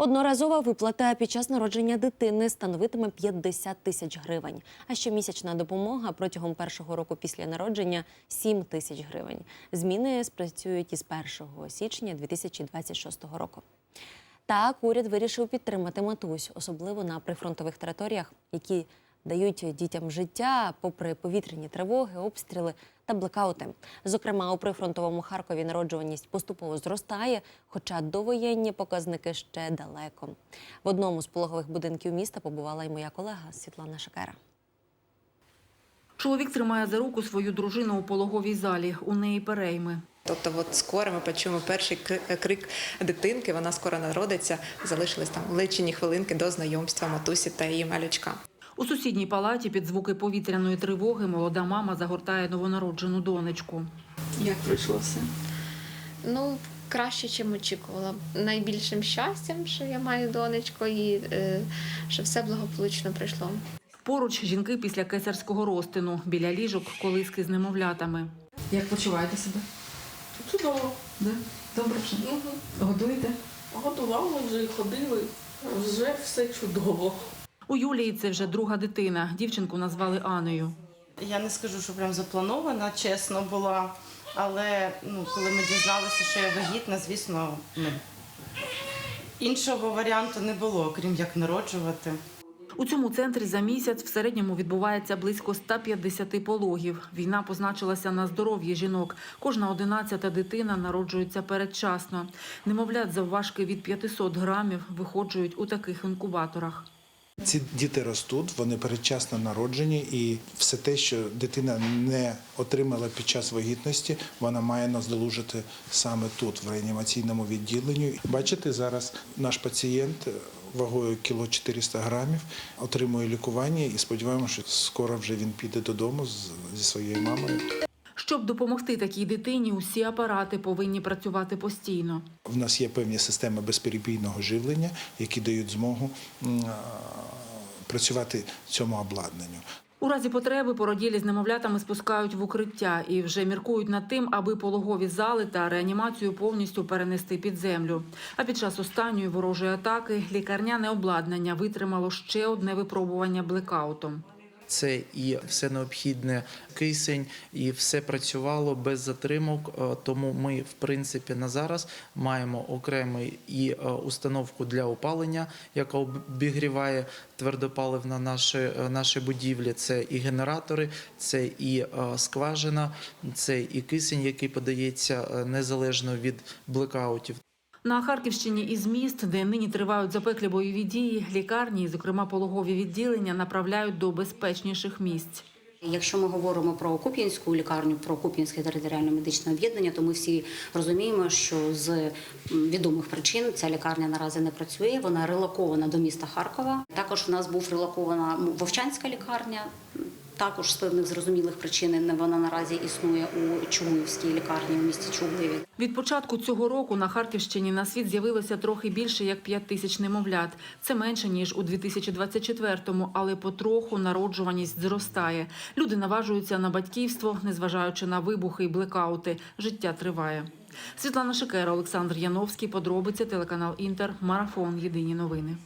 Одноразова виплата під час народження дитини становитиме 50 тисяч гривень, а щомісячна допомога протягом першого року після народження 7 тисяч гривень. Зміни спрацюють із 1 січня 2026 року. Так, уряд вирішив підтримати матусь, особливо на прифронтових територіях, які дають дітям життя попри повітряні тривоги, обстріли та блекаути. Зокрема, у прифронтовому Харкові народжуваність поступово зростає, хоча довоєнні показники ще далеко. В одному з пологових будинків міста побувала і моя колега Світлана Шакера. Чоловік тримає за руку свою дружину у пологовій залі. У неї перейми. Тобто, от скоро ми почуємо перший крик дитинки. Вона скоро народиться. Залишились там лічені хвилинки до знайомства матусі та її малючка. У сусідній палаті під звуки повітряної тривоги молода мама загортає новонароджену донечку. Як пройшло все? Ну, краще, чим очікувала. Найбільшим щастям, що я маю донечко, і е, що все благополучно пройшло. Поруч жінки після кесарського розтину, біля ліжок колиски з немовлятами. Як почуваєте себе? Чудово. Да? Добре вже? Угу. Годуєте? Готували вже і ходили. Вже все чудово. У Юлії це вже друга дитина. Дівчинку назвали Анею. Я не скажу, що прям запланована, чесно була. Але ну, коли ми дізналися, що я вагітна, звісно, ну, іншого варіанту не було, крім як народжувати. У цьому центрі за місяць в середньому відбувається близько 150 пологів. Війна позначилася на здоров'ї жінок. Кожна одинадцята дитина народжується передчасно. Немовлят завважки від 500 грамів виходжують у таких інкубаторах. Ці діти ростуть, вони передчасно народжені, і все те, що дитина не отримала під час вагітності, вона має наздолужити саме тут, в реанімаційному відділенні. Бачите, зараз наш пацієнт вагою кіло 400 грамів отримує лікування, і сподіваємося, що скоро вже він піде додому зі своєю мамою. Щоб допомогти такій дитині, усі апарати повинні працювати постійно. В нас є певні системи безперебійного живлення, які дають змогу працювати цьому обладнанню. У разі потреби породілі з немовлятами спускають в укриття і вже міркують над тим, аби пологові зали та реанімацію повністю перенести під землю. А під час останньої ворожої атаки лікарняне обладнання витримало ще одне випробування блекаутом. Це і все необхідне кисень, і все працювало без затримок. Е, Тому ми, в принципі, на зараз маємо окремий і е, установку для опалення, яка обігріває твердопалив на наші, е, наші будівлі. Це і генератори, це і скважина, це і кисень, який подається незалежно від блекаутів. На Харківщині із міст, де нині тривають запеклі бойові дії, лікарні, зокрема пологові відділення, направляють до безпечніших місць. Якщо ми говоримо про Куп'янську лікарню, про Куп'янське територіальне медичне об'єднання, то ми всі розуміємо, що з відомих причин ця лікарня наразі не працює. Вона релокована до міста Харкова. Також у нас був релокована Вовчанська лікарня. Також з певних зрозумілих причин не вона наразі існує у Чугуївській лікарні у місті Чугуєві. Від початку цього року на Харківщині на світ з'явилося трохи більше як 5 тисяч немовлят. Це менше ніж у 2024-му, але потроху народжуваність зростає. Люди наважуються на батьківство, незважаючи на вибухи і блекаути. Життя триває. Світлана Шикера, Олександр Яновський. Подробиці телеканал Інтер. Марафон. Єдині новини.